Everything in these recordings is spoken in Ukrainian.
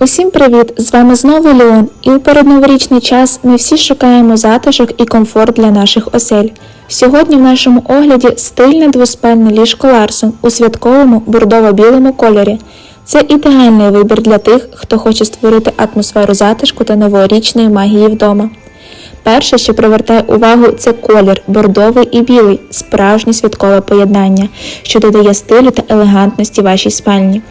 Усім привіт! З вами знову Леон, і у передноворічний час ми всі шукаємо затишок і комфорт для наших осель. Сьогодні в нашому огляді стильне двоспальне ліжко Ларсон у святковому бордово-білому кольорі. Це ідеальний вибір для тих, хто хоче створити атмосферу затишку та новорічної магії вдома. Перше, що привертає увагу, це колір бордовий і білий, справжнє святкове поєднання, що додає стилю та елегантності вашій спальні.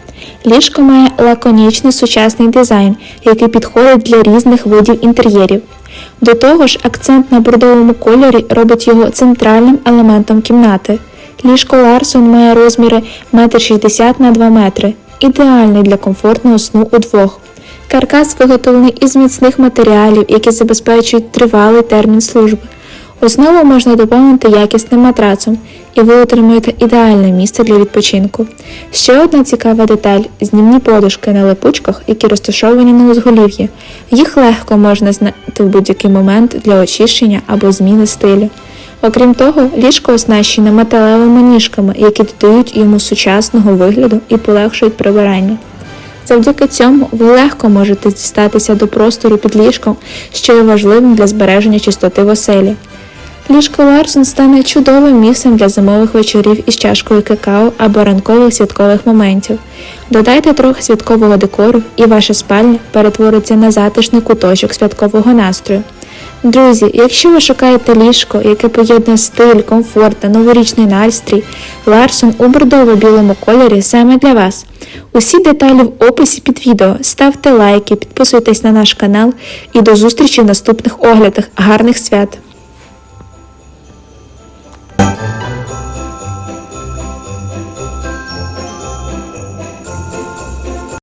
Ліжко має лаконічний сучасний дизайн, який підходить для різних видів інтер'єрів. До того ж, акцент на бордовому кольорі робить його центральним елементом кімнати. Ліжко Ларсон має розміри 1,60 м на 2 метри, ідеальний для комфортного сну удвох. Каркас виготовлений із міцних матеріалів, які забезпечують тривалий термін служби. Основу можна доповнити якісним матрацом, і ви отримуєте ідеальне місце для відпочинку. Ще одна цікава деталь знімні подушки на липучках, які розташовані на узголів'ї. Їх легко можна знайти в будь-який момент для очищення або зміни стилю. Окрім того, ліжко оснащене металевими ніжками, які додають йому сучасного вигляду і полегшують прибирання. Завдяки цьому ви легко можете дістатися до простору під ліжком, що є важливим для збереження чистоти в оселі. Ліжко Ларсон стане чудовим місцем для зимових вечорів із чашкою какао або ранкових святкових моментів. Додайте трохи святкового декору, і ваша спальня перетвориться на затишний куточок святкового настрою. Друзі, якщо ви шукаєте ліжко, яке поєднує стиль, комфорт та новорічний настрій, Ларсон у бордово-білому кольорі саме для вас. Усі деталі в описі під відео. Ставте лайки, підписуйтесь на наш канал і до зустрічі в наступних оглядах. Гарних свят!